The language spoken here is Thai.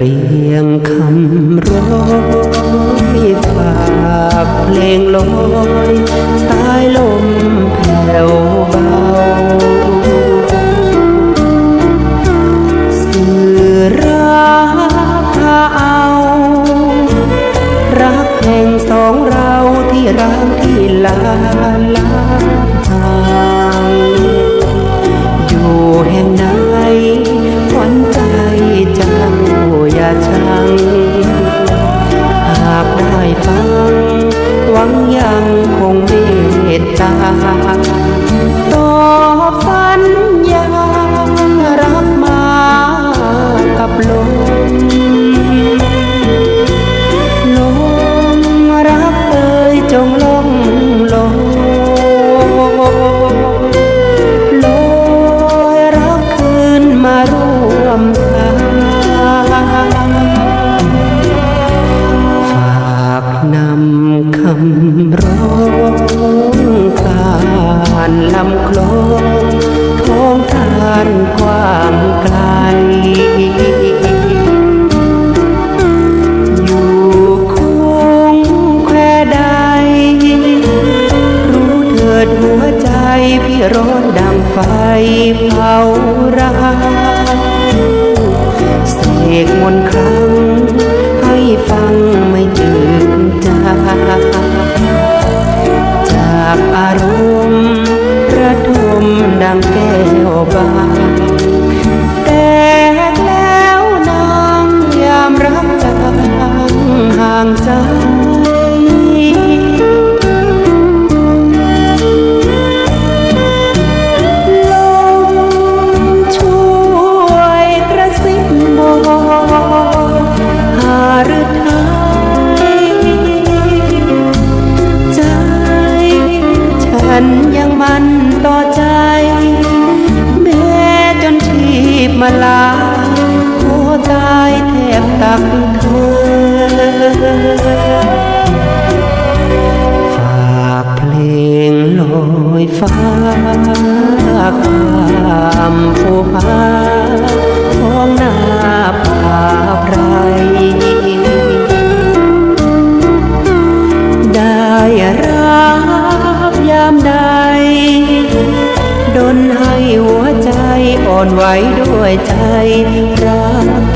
เรียงคำร้อยฝากเพลงลอยสายลมแผ่วเบาสื่อรักเอา รักแห่งสองเราที่รักที่ลาน ตอบสัญญารักมากับลมลมรักเอ่ยจงลงลงลอยรักคืนมาร่วมทางฝากนำคำร้องานลำคลองท้องทานกว้างไกล อยู่คงแควใด รู้เถิดหัวใจพี่ร้อนดังไฟเผาร้า ดังแก้วบางแต่แล้วนางยามรักจางห่างจาง มาลาหัวใจยแทบตักเธอ ฝากเพลงลอยฟ้าความผูกพัน อนไหวด้วยใจรัก